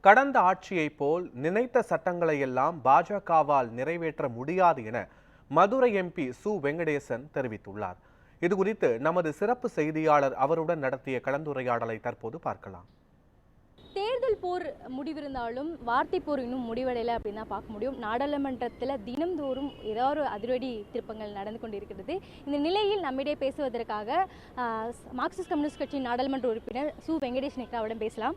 கடந்த ஆட்சியைப் போல் நினைத்த சட்டங்களை எல்லாம் பாஜகவால் நிறைவேற்ற முடியாது என மதுரை எம்பி சு வெங்கடேசன் தெரிவித்துள்ளார். இதுகுறித்து நமது சிறப்பு செய்தியாளர் அவருடன் நடத்திய கலந்துரையாடலை தற்போது பார்க்கலாம். தேர்தல் போர் முடிவிருந்தாலும் வார்த்தை போர் இன்னும் முடிவடையலை அப்படின்னு தான் பார்க்க முடியும். நாடாளுமன்றத்தில் தினம்தோறும் ஏதாவது ஒரு அதிரடி திருப்பங்கள் நடந்து கொண்டிருக்கிறது. இந்த நிலையில் நம்மிடையே பேசுவதற்காக மார்க்சிஸ்ட் கம்யூனிஸ்ட் கட்சியின் நாடாளுமன்ற உறுப்பினர் சு. வெங்கடேஷ் அவரிடம் பேசலாம்.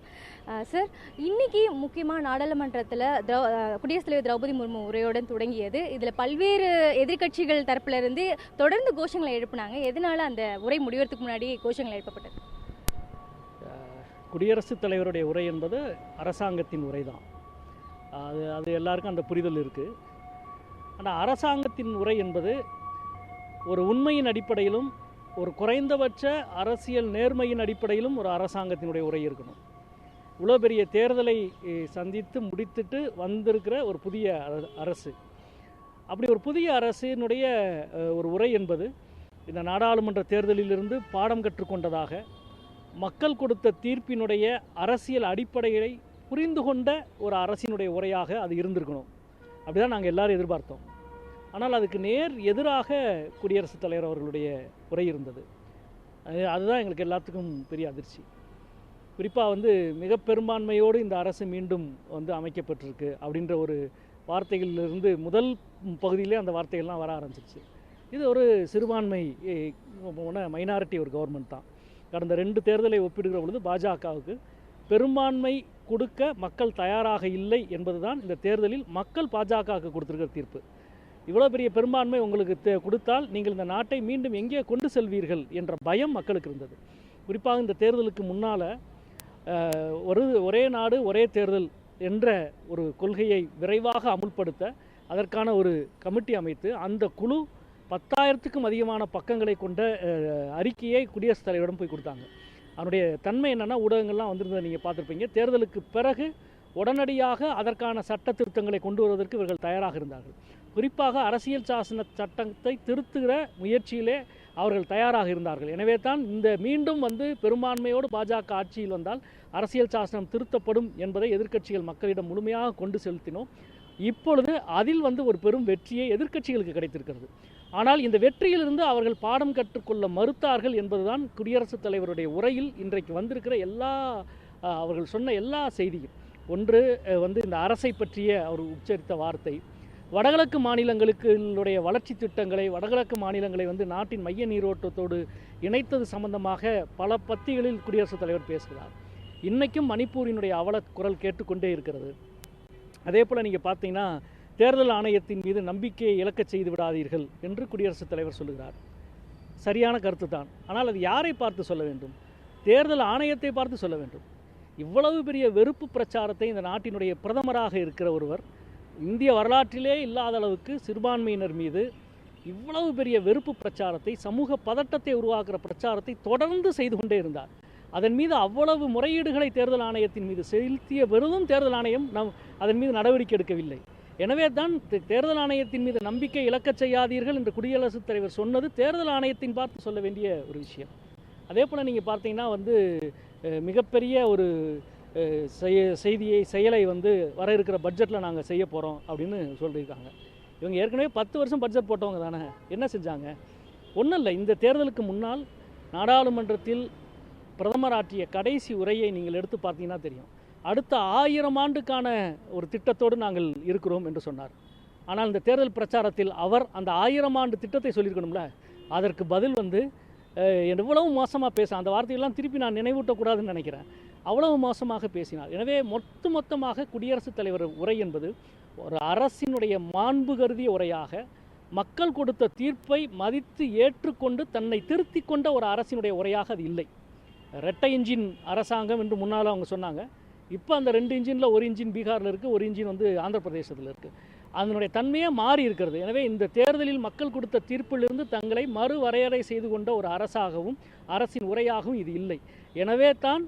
சார் இன்னைக்கு முக்கியமாக நாடாளுமன்றத்தில் திரௌ குடியரசுத் தலைவர் திரௌபதி முர்மு உரையுடன் தொடங்கியது. இதில் பல்வேறு எதிர்க்கட்சிகள் தரப்பிலிருந்து தொடர்ந்து கோஷங்களை எழுப்புனாங்க. எதனால அந்த உரை முடிவதற்கு முன்னாடி கோஷங்கள் எழுப்பப்பட்டது? குடியரசுத் தலைவருடைய உரை என்பது அரசாங்கத்தின் உரை தான் அது அது எல்லாருக்கும் அந்த புரிதல் இருக்குது ஆனால் அரசாங்கத்தின் உரை என்பது ஒரு உண்மையின் அடிப்படையிலும் ஒரு குறைந்தபட்ச அரசியல் நேர்மையின் அடிப்படையிலும் ஒரு அரசாங்கத்தினுடைய உரை இருக்கணும். இவ்வளோ பெரிய தேர்தலை சந்தித்து முடித்துட்டு வந்திருக்கிற ஒரு புதிய அரசு. அப்படி ஒரு புதிய அரசினுடைய ஒரு உரை என்பது இந்த நாடாளுமன்ற தேர்தலிலிருந்து பாடம் கற்றுக்கொண்டதாக மக்கள் கொடுத்த தீர்ப்பினுடைய அரசியல் அடிப்படையை புரிந்து கொண்ட ஒரு அரசினுடைய உரையாக அது இருந்திருக்கணும். அப்படிதான் நாங்கள் எல்லாரும் எதிர்பார்த்தோம். ஆனால் அதுக்கு நேர் எதிராக குடியரசுத் தலைவர் அவர்களுடைய உரை இருந்தது. அது அதுதான் எங்களுக்கு எல்லாத்துக்கும் பெரிய அதிர்ச்சி. குறிப்பாக வந்து மிக பெரும்பான்மையோடு இந்த அரசு மீண்டும் வந்து அமைக்கப்பட்டிருக்கு அப்படின்ற ஒரு வார்த்தைகளிலிருந்து முதல் பகுதியிலே அந்த வார்த்தைகள்லாம் வர ஆரம்பிச்சிருச்சு. இது ஒரு சிறுபான்மை மைனாரிட்டி ஒரு கவர்மெண்ட் தான். கடந்த ரெண்டு தேர்தலை ஒப்பிடுகிற பொழுது பாஜகவுக்கு பெரும்பான்மை கொடுக்க மக்கள் தயாராக இல்லை என்பதுதான் இந்த தேர்தலில் மக்கள் பாஜகவுக்கு கொடுத்துருக்கிற தீர்ப்பு. இவ்வளோ பெரிய பெரும்பான்மை உங்களுக்கு தே- கொடுத்தால் நீங்கள் இந்த நாட்டை மீண்டும் எங்கே கொண்டு செல்வீர்கள் என்ற பயம் மக்களுக்கு இருந்தது. குறிப்பாக இந்த தேர்தலுக்கு முன்னால் ஒரு ஒரே நாடு ஒரே தேர்தல் என்ற ஒரு கொள்கையை விரைவாக அமுல்படுத்த அதற்கான ஒரு கமிட்டி அமைத்து அந்த குழு பத்தாயிரத்துக்கும் அதிகமான பக்கங்களை கொண்ட அறிக்கையை குடியரசுத் தலைவரிடம் போய் கொடுத்தாங்க. அதனுடைய தன்மை என்னென்னா ஊடகங்கள்லாம் வந்திருந்ததை நீங்கள் பார்த்துருப்பீங்க. தேர்தலுக்கு பிறகு உடனடியாக அதற்கான சட்ட திருத்தங்களை கொண்டு வருவதற்கு இவர்கள் தயாராக இருந்தார்கள். குறிப்பாக அரசியல் சாசன சட்டத்தை திருத்துகிற முயற்சியிலே அவர்கள் தயாராக இருந்தார்கள். எனவே தான் இந்த மீண்டும் வந்து பெரும்பான்மையோடு பாஜக ஆட்சியில் வந்தால் அரசியல் சாசனம் திருத்தப்படும் என்பதை எதிர்க்கட்சிகள் மக்களிடம் முழுமையாக கொண்டு செலுத்தினோம். இப்பொழுது அதில் வந்து ஒரு பெரும் வெற்றியை எதிர்க்கட்சிகளுக்கு கிடைத்திருக்கிறது. ஆனால் இந்த வெற்றியிலிருந்து அவர்கள் பாடம் கற்றுக்கொள்ள மறுத்தார்கள் என்பதுதான் குடியரசுத் தலைவருடைய உரையில் இன்றைக்கு வந்திருக்கிற எல்லா அவர்கள் சொன்ன எல்லா செய்தியும். ஒன்று வந்து இந்த அரசை பற்றிய அவர் உச்சரித்த வார்த்தை. வடகிழக்கு மாநிலங்களுக்குடைய வளர்ச்சி திட்டங்களை வடகிழக்கு மாநிலங்களை வந்து நாட்டின் மைய நீரோட்டத்தோடு இணைத்தது சம்பந்தமாக பல பத்திகளில் குடியரசுத் தலைவர் பேசுகிறார். இன்றைக்கும் மணிப்பூரினுடைய அவல குரல் கேட்டுக்கொண்டே இருக்கிறது. அதே போல் நீங்கள் பார்த்தீங்கன்னா தேர்தல் ஆணையத்தின் மீது நம்பிக்கையை இழக்கச் செய்து விடாதீர்கள் என்று குடியரசுத் தலைவர் சொல்லுகிறார். சரியான கருத்து தான். ஆனால் அது யாரை பார்த்து சொல்ல வேண்டும்? தேர்தல் ஆணையத்தை பார்த்து சொல்ல வேண்டும். இவ்வளவு பெரிய வெறுப்பு பிரச்சாரத்தை இந்த நாட்டினுடைய பிரதமராக இருக்கிற ஒருவர் இந்திய வரலாற்றிலே இல்லாத அளவுக்கு சிறுபான்மையினர் மீது இவ்வளவு பெரிய வெறுப்பு பிரச்சாரத்தை சமூக பதட்டத்தை உருவாக்குற பிரச்சாரத்தை தொடர்ந்து செய்து கொண்டே இருந்தார். அதன் மீது அவ்வளவு முறையீடுகளை தேர்தல் ஆணையத்தின் மீது செலுத்திய வெறும் தேர்தல் ஆணையம் நம் அதன் மீது நடவடிக்கை எடுக்கவில்லை. எனவே தான் தே- தேர்தல் ஆணையத்தின் மீது நம்பிக்கை இழக்கச் செய்யாதீர்கள் என்று குடியரசுத் தலைவர் சொன்னது தேர்தல் ஆணையத்தின் பார்த்து சொல்ல வேண்டிய ஒரு விஷயம். அதே போல் நீங்கள் பார்த்தீங்கன்னா வந்து மிகப்பெரிய ஒரு செய்தியை செயலை வந்து வர இருக்கிற பட்ஜெட்டில் நாங்கள் செய்ய போகிறோம் அப்படின்னு சொல்லியிருக்காங்க. இவங்க ஏற்கனவே பத்து வருஷம் பட்ஜெட் போட்டவங்க தானே என்ன செஞ்சாங்க? ஒன்றும் இல்லை இந்த தேர்தலுக்கு முன்னால் நாடாளுமன்றத்தில் பிரதமர் ஆற்றிய கடைசி உரையை நீங்கள் எடுத்து பார்த்தீங்கன்னா தெரியும். அடுத்த ஆயிரம் ஆண்டுக்கான ஒரு திட்டத்தோடு நாங்கள் இருக்கிறோம் என்று சொன்னார். ஆனால் இந்த தேர்தல் பிரச்சாரத்தில் அவர் அந்த ஆயிரம் ஆண்டு திட்டத்தை சொல்லியிருக்கணும்ல? அதற்கு பதில் வந்து எவ்வளவு மோசமாக பேச அந்த வார்த்தையெல்லாம் திருப்பி நான் நினைவூட்டக்கூடாதுன்னு நினைக்கிறேன். அவ்வளவு மோசமாக பேசினார். எனவே மொத்த மொத்தமாக குடியரசுத் தலைவர் உரை என்பது ஒரு அரசினுடைய மாண்பு கருதிய உரையாக மக்கள் கொடுத்த தீர்ப்பை மதித்து ஏற்றுக்கொண்டு தன்னை திருத்திக் கொண்ட ஒரு அரசினுடைய உரையாக அது இல்லை. ரெட்டை இன்ஜின் அரசாங்கம் என்று முன்னால் அவங்க சொன்னாங்க. இப்போ அந்த ரெண்டு இன்ஜினில் ஒரு இன்ஜின் பீகாரில் இருக்குது ஒரு இன்ஜின் வந்து ஆந்திர பிரதேசத்தில் இருக்குது அதனுடைய தன்மையே மாறி இருக்கிறது. எனவே இந்த தேர்தலில் மக்கள் கொடுத்த தீர்ப்பிலிருந்து தங்களை மறுவரையறை செய்து கொண்ட ஒரு அரசாகவும் அரசின் உரையாகவும் இது இல்லை. எனவே தான்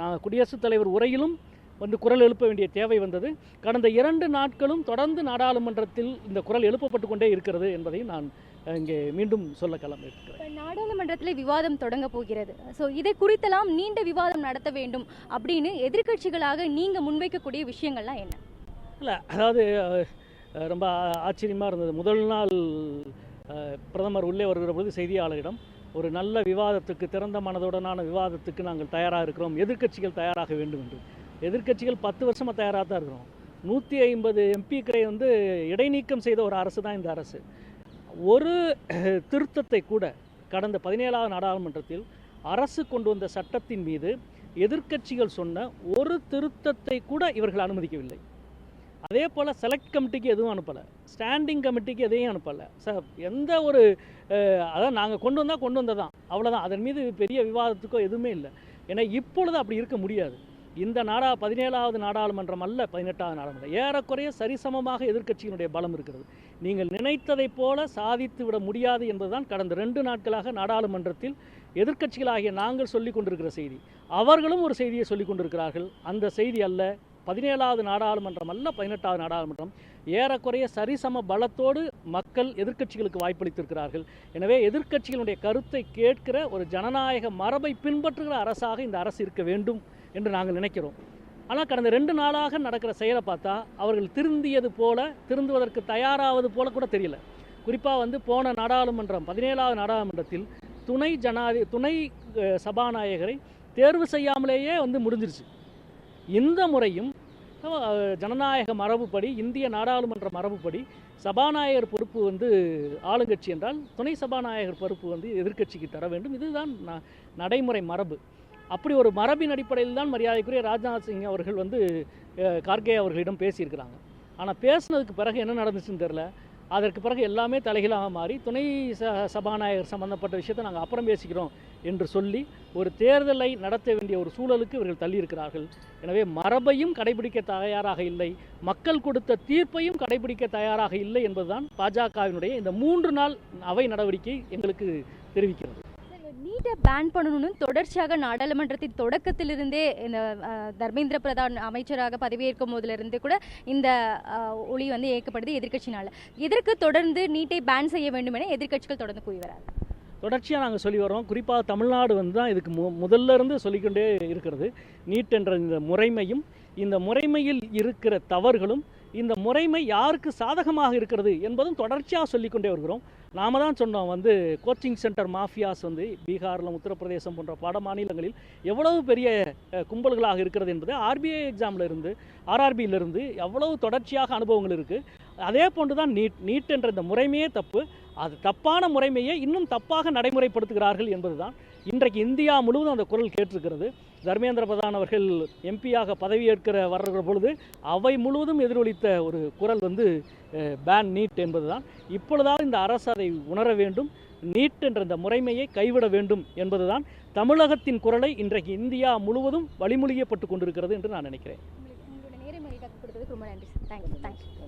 நான் குடியரசுத் தலைவர் உரையிலும் வந்து குரல் எழுப்ப வேண்டிய தேவை வந்தது. கடந்த இரண்டு நாட்களும் தொடர்ந்து நாடாளுமன்றத்தில் இந்த குரல் எழுப்பப்பட்டு கொண்டே இருக்கிறது என்பதை நான் இங்கே மீண்டும் சொல்ல களம் இருக்கிறேன் நாடாளுமன்றத்தில் விவாதம் தொடங்க போகிறது. ஸோ இதை குறித்தெல்லாம் நீண்ட விவாதம் நடத்த வேண்டும் அப்படின்னு எதிர்க்கட்சிகளாக நீங்க முன்வைக்கக்கூடிய விஷயங்கள்லாம் என்ன? இல்லை அதாவது ரொம்ப ஆச்சரியமாக இருந்தது. முதல் நாள் பிரதமர் உள்ளே வருகிற பொழுது செய்தியாளரிடம் ஒரு நல்ல விவாதத்துக்கு திறந்த மனதுடனான விவாதத்துக்கு நாங்கள் தயாராக இருக்கிறோம். எதிர்க்கட்சிகள் தயாராக வேண்டும் என்று. எதிர்க்கட்சிகள் பத்து வருஷமாக தயாராக தான் இருக்கிறோம். நூற்றி ஐம்பது எம்பிக்களை வந்து இடைநீக்கம் செய்த ஒரு அரசு தான் இந்த அரசு. ஒரு திருத்தத்தை கூட கடந்த பதினேழாவது நாடாளுமன்றத்தில் அரசு கொண்டு வந்த சட்டத்தின் மீது எதிர்க்கட்சிகள் சொன்ன ஒரு திருத்தத்தை கூட இவர்கள் அனுமதிக்கவில்லை. அதே போல் செலக்ட் கமிட்டிக்கு எதுவும் அனுப்பலை. ஸ்டாண்டிங் கமிட்டிக்கு எதையும் அனுப்பலை. ச எந்த ஒரு அதான் நாங்கள் கொண்டு வந்தால் கொண்டு வந்ததான் அவ்வளோதான் அதன் மீது பெரிய விவாதத்துக்கோ எதுவுமே இல்லை. ஏன்னா இப்பொழுது அப்படி இருக்க முடியாது. இந்த நாடா பதினேழாவது நாடாளுமன்றம் அல்ல பதினெட்டாவது நாடாளுமன்றம். ஏறக்குறைய சரிசமமாக எதிர்க்கட்சியினுடைய பலம் இருக்கிறது. நீங்கள் நினைத்ததைப் போல சாதித்து விட முடியாது என்பதுதான் கடந்த ரெண்டு நாட்களாக நாடாளுமன்றத்தில் எதிர்க்கட்சிகளாகிய நாங்கள் சொல்லிக் கொண்டிருக்கிற செய்தி. அவர்களும் ஒரு செய்தியை சொல்லிக் கொண்டிருக்கிறார்கள். அந்த செய்தி அல்ல பதினேழாவது நாடாளுமன்றம் அல்ல பதினெட்டாவது நாடாளுமன்றம். ஏறக்குறைய சரிசம பலத்தோடு மக்கள் எதிர்க்கட்சிகளுக்கு வாய்ப்பளித்திருக்கிறார்கள். எனவே எதிர்க்கட்சிகளுடைய கருத்தை கேட்கிற ஒரு ஜனநாயக மரபை பின்பற்றுகிற அரசாக இந்த அரசு இருக்க வேண்டும். என்று நாங்கள் நினைக்கிறோம். ஆனால் கடந்த ரெண்டு நாளாக நடக்கிற செயலை பார்த்தா அவர்கள் திருந்தியது போல திருந்துவதற்கு தயாராவது போல கூட தெரியல. குறிப்பாக வந்து போன நாடாளுமன்றம் பதினேழாவது நாடாளுமன்றத்தில் துணை ஜனாதி துணை சபாநாயகரை தேர்வு செய்யாமலேயே வந்து முடிஞ்சிருச்சு. இந்த முறையும் ஜனநாயக மரபுப்படி இந்திய நாடாளுமன்ற மரபுப்படி சபாநாயகர் பொறுப்பு வந்து ஆளுங்கட்சி என்றால் துணை சபாநாயகர் பொறுப்பு வந்து எதிர்க்கட்சிக்கு தர வேண்டும். இதுதான் ந- நடைமுறை மரபு. அப்படி ஒரு மரபின் அடிப்படையில் தான் மரியாதைக்குரிய ராஜ்நாத் சிங் அவர்கள் வந்து கார்கே அவர்களிடம் பேசியிருக்கிறாங்க. ஆனால் பேசினதுக்கு பிறகு என்ன நடந்துச்சுன்னு தெரில அதற்கு பிறகு எல்லாமே தலைகீழாக மாறி துணை ச சபாநாயகர் சம்பந்தப்பட்ட விஷயத்தை நாங்கள் அப்புறம் பேசிக்கிறோம் என்று சொல்லி ஒரு தேர்தலை நடத்த வேண்டிய ஒரு சூழலுக்கு இவர்கள் தள்ளியிருக்கிறார்கள். எனவே மரபையும் கடைபிடிக்க தயாராக இல்லை. மக்கள் கொடுத்த தீர்ப்பையும் கடைபிடிக்க தயாராக இல்லை என்பதுதான் பாஜகவினுடைய இந்த மூன்று நாள் அவை நடவடிக்கை எங்களுக்கு தெரிவிக்கிறது. நீட்டை பேன் பண்ணணும்னு தொடர்ச்சியாக நாடாளுமன்றத்தின் தொடக்கத்திலிருந்தே இந்த தர்மேந்திர பிரதான் அமைச்சராக பதவியேற்கும் போதிலிருந்து கூட இந்த ஒளி வந்து இயக்கப்படுது எதிர்கட்சினால் இதற்கு தொடர்ந்து நீட்டை பேன் செய்ய வேண்டும் என எதிர்க்கட்சிகள் தொடர்ந்து கூறி வராங்க. தொடர்ச்சியாக நாங்கள் சொல்லி வரோம் குறிப்பாக தமிழ்நாடு வந்து தான் இதுக்கு மு முதல்ல இருந்து சொல்லிக்கொண்டே இருக்கிறது. நீட் என்ற இந்த முறைமையும் இந்த முறைமையில் இருக்கிற தவறுகளும் இந்த முறைமை யாருக்கு சாதகமாக இருக்கிறது என்பதும் தொடர்ச்சியாக சொல்லிக்கொண்டே வருகிறோம். நாம தான் சொன்னோம் வந்து கோச்சிங் சென்டர் மாஃபியாஸ் வந்து பீகாரில் உத்தரப்பிரதேசம் போன்ற பல மாநிலங்களில் எவ்வளவு பெரிய கும்பல்களாக இருக்கிறது என்பது ஆர்பிஐ எக்ஸாமில் இருந்து ஆர்ஆர்பியிலிருந்து எவ்வளவு தொடர்ச்சியாக அனுபவங்கள் இருக்குது அதே போன்று தான் நீட் நீட் என்ற இந்த முறைமையே தப்பு. அது தப்பான முறைமையை இன்னும் தப்பாக நடைமுறைப்படுத்துகிறார்கள் என்பதுதான். இன்றைக்கு இந்தியா முழுவதும் அந்த குரல் கேட்டிருக்கிறது. தர்மேந்திர பிரதான் அவர்கள் எம்பியாக பதவியேற்கிற வர்ற பொழுது அவை முழுவதும் எதிரொலித்த ஒரு குரல் வந்து பேன் நீட் என்பதுதான். இப்பொழுதாவது இந்த அரசு அதை உணர வேண்டும். நீட் என்ற இந்த முறைமையை கைவிட வேண்டும் என்பதுதான். தமிழகத்தின் குரலை இன்றைக்கு இந்தியா முழுவதும் வழிமொழியப்பட்டு கொண்டிருக்கிறது என்று நான் நினைக்கிறேன். ரொம்ப நன்றி தேங்க்யூ தேங்க்யூ